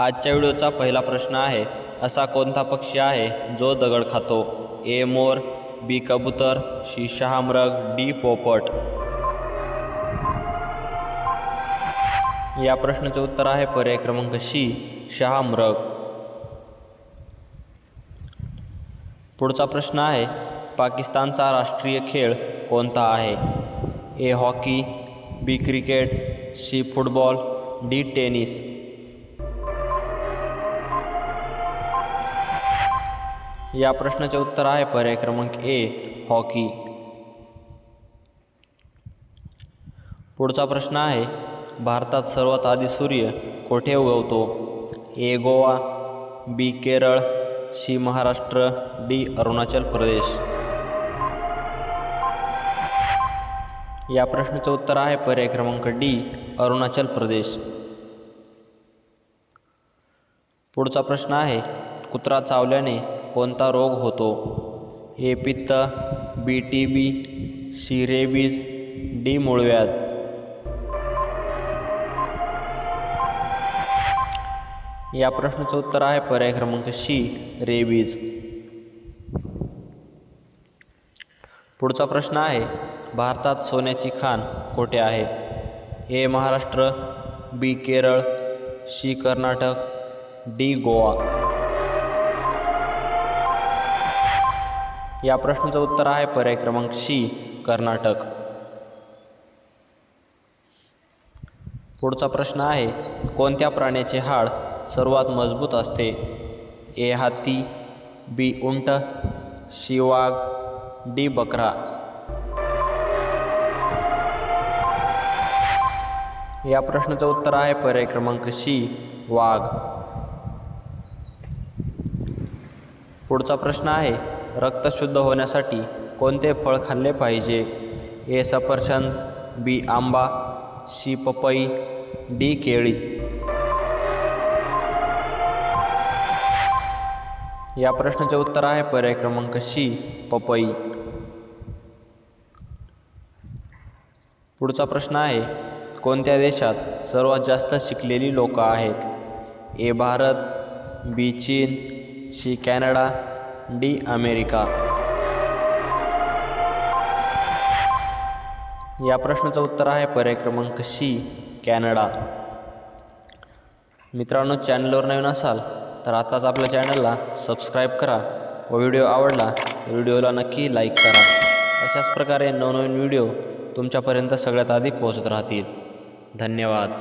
आजच्या व्हिडिओचा पहिला प्रश्न आहे असा कोणता पक्षी आहे जो दगड खातो? ए मोर बी कबूतर शी शहामृग डी पोपट? या प्रश्नाचे उत्तर आहे पर्याय क्रमांक शी शहामृग. पुढचा प्रश्न आहे पाकिस्तानचा राष्ट्रीय खेळ कोणता आहे? A hockey B cricket C football D tennis? या प्रश्नाचे उत्तर आहे पर्याय क्रमांक ए हॉकी. पुढचा प्रश्न आहे भारतात सर्वात आधी सूर्य कोठे उगवतो? A Goa B Kerala C Maharashtra D Arunachal Pradesh. या प्रश्नाचं उत्तर आहे पर्याय क्रमांक डी अरुणाचल प्रदेश. पुढचा प्रश्न आहे कुत्रा चावल्याने कोणता रोग होतो? ए पित्त B T B C rabies D मूळव्याध. या प्रश्नाचं उत्तर आहे पर्याय क्रमांक सी रेबीज. पुढचा प्रश्न आहे भारतात सोन्याची खाण कोठे आहे? A Maharashtra B Kerala C Karnataka D Goa. या प्रश्नाचं उत्तर आहे पर्याय क्रमांक सी कर्नाटक. पुढचा प्रश्न आहे कोणत्या प्राण्याचे हाड सर्वात मजबूत असते? ए हाती बी उंट सी वाघ डी बकरा. या प्रश्नाचं उत्तर आहे पर्याय क्रमांक सी वाघ. पुढचा प्रश्न आहे रक्त शुद्ध होण्यासाठी कोणते फळ खाल्ले पाहिजे? ए. सफरचंद बी. आंबा सी. पपई डी. केळी. या प्रश्नाचे उत्तर आहे पर्याय क्रमांक सी पपई. पुढचा प्रश्न आहे कोणत्या देशात सर्वात जास्त शिकलेली लोक आहेत? ए. भारत बी. चीन सी. Canada D America. या प्रश्नाचं उत्तर आहे पर्याय क्रमांक सी कॅनडा. मित्रांनो चॅनलवर नवीन असाल तर आताच आपल्या चॅनलला सबस्क्राईब करा व व्हिडिओ आवडला तर व्हिडिओला नक्की लाईक करा. अशाच प्रकारे नवनवीन व्हिडिओ तुमच्यापर्यंत सगळ्यात आधी पोहोचत राहतील. धन्यवाद.